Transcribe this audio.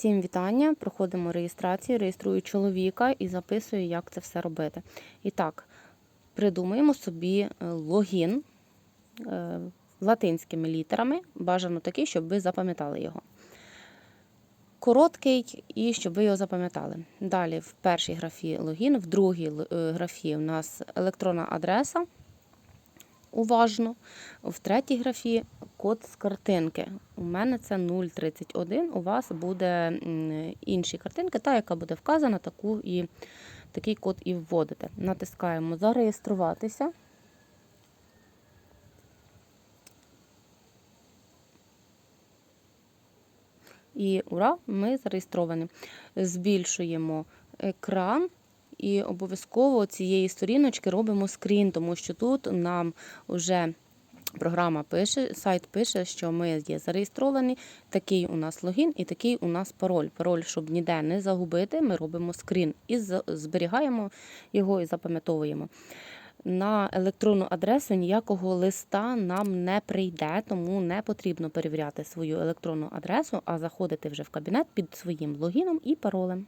Всім вітання. Проходимо реєстрацію, реєструю чоловіка і записую, як це все робити. І так, придумаємо собі е, логін е, латинськими літерами. Бажано такий, щоб ви запам'ятали його. Короткий і щоб ви його запам'ятали. Далі в першій графі логін, в другій е, графі у нас електронна адреса. Уважно. В третій графі код з картинки. У мене це 031, у вас буде інші картинки, та, яка буде вказана, таку і, такий код і вводите. Натискаємо Зареєструватися. І ура, ми зареєстровані. Збільшуємо екран і обов'язково цієї сторіночки робимо скрін, тому що тут нам вже програма пише, сайт пише, що ми є зареєстровані, такий у нас логін і такий у нас пароль. Пароль, щоб ніде не загубити, ми робимо скрін і зберігаємо його і запам'ятовуємо. На електронну адресу ніякого листа нам не прийде, тому не потрібно перевіряти свою електронну адресу, а заходити вже в кабінет під своїм логіном і паролем.